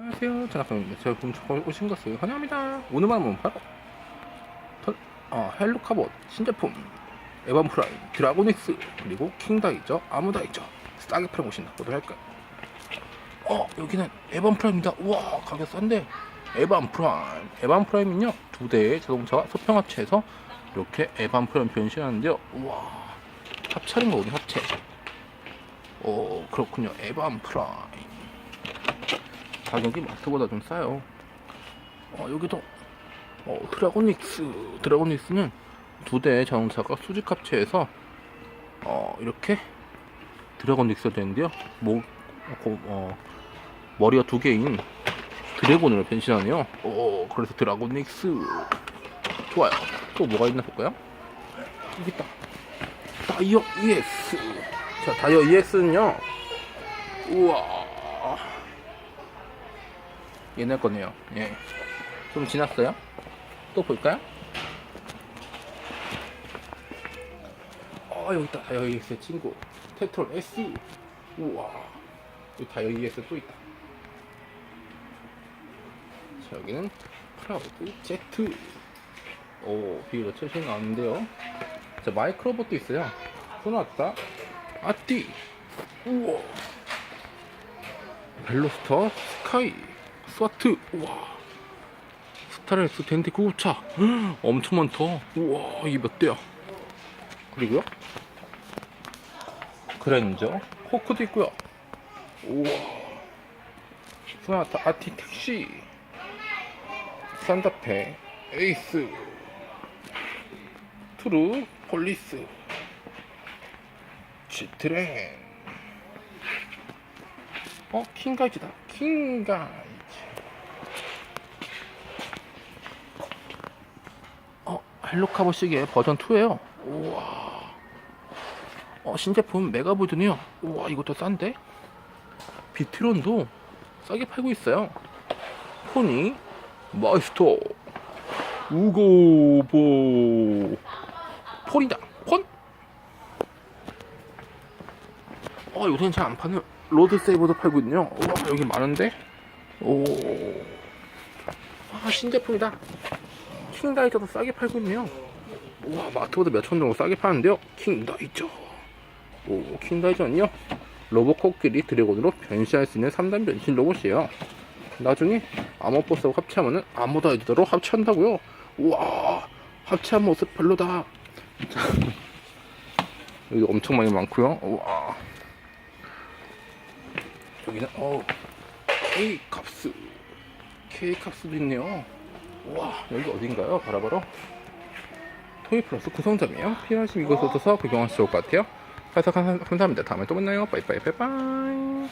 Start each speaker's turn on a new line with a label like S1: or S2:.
S1: 안녕하세요. 전학생입니다. 제가 봄초콜 오신 것을 환영합니다. 오늘만 하면 바로 털, 어, 헬로카봇 신제품 에반 프라임 드라고닉스 그리고 킹다이저 아무다이저 싸게 팔고 오신다. 보도록 할까요? 어 여기는 에반 프라임입니다. 우와 가격 싼데 에반 프라임 에반 프라임은요 두 대의 자동차와 소평 합체해서 이렇게 에반 프라임 변신하는데요. 우와 합체하는 거거든요. 합체. 오 그렇군요. 에반 프라임. 가격이 마트보다 좀 싸요. 어, 여기도 어, 드라고닉스 드라고닉스는 두 대의 자동차가 수직 합체해서 어, 이렇게 드라고닉스가 되는데요. 뭐, 고- 어, 머리가 두 개인 드래곤으로 변신하네요. 오, 그래서 드라고닉스 좋아요. 또 뭐가 있나 볼까요? 여기 있다. 다이어 EX. 자, 다이어 EX는요. 우와. 옛날 거네요. 예. 좀 지났어요? 또 볼까요? 어, 여기 있다. 다이어 EX 친구. 테트롤 S. 우와. 여기 다이어 EX 또 있다. 자, 여기는 프라우드 Z. 오, 비율 최신 나왔는데요. 자, 마이크로봇도 있어요. 소나타. 아띠. 우와. 벨로스터 스카이. 스와트. 우와. 스타렉스 덴티 구급차. 엄청 많다. 우와, 이게 몇 대야? 그리고요. 그랜저. 호크도 있고요. 우와. 소나타 아티 택시. 산타페. 에이스. 투르 폴리스. 지트렌. 어, 킹가이즈다. 킹가이즈. 어, 헬로카보 시계 버전 2예요. 우와. 어, 신제품 메가보드네요. 우와, 이것도 싼데? 비트론도 싸게 팔고 있어요. 포니 마이스터 우고보 폰이다. 폰? 어, 요새는 잘 안 파는 로드 세이버도 팔고 있네요. 우와, 여기 많은데? 오. 아, 신제품이다. 킹다이저도 싸게 팔고 있네요. 우와, 마트보다 몇천 정도 싸게 파는데요. 킹다이저. 오, 킹다이저는요. 로봇 코끼리 드래곤으로 변신할 수 있는 3단 변신 로봇이에요. 나중에 아머포스하고 합체하면은 아모다이저로 합체한다고요. 우와, 합체한 모습 별로다. 자, 여기 엄청 많이 많고요. 우와. 여기는 어 K 캅스 K 캅스도 있네요. 와 여기 어딘가요? 바로바로 토이 플러스 구성점이에요. 오셔서 구경하시면 좋을 것 같아요. 해서 감사합니다. 다음에 또 만나요. 빠이빠이 빠이빠이.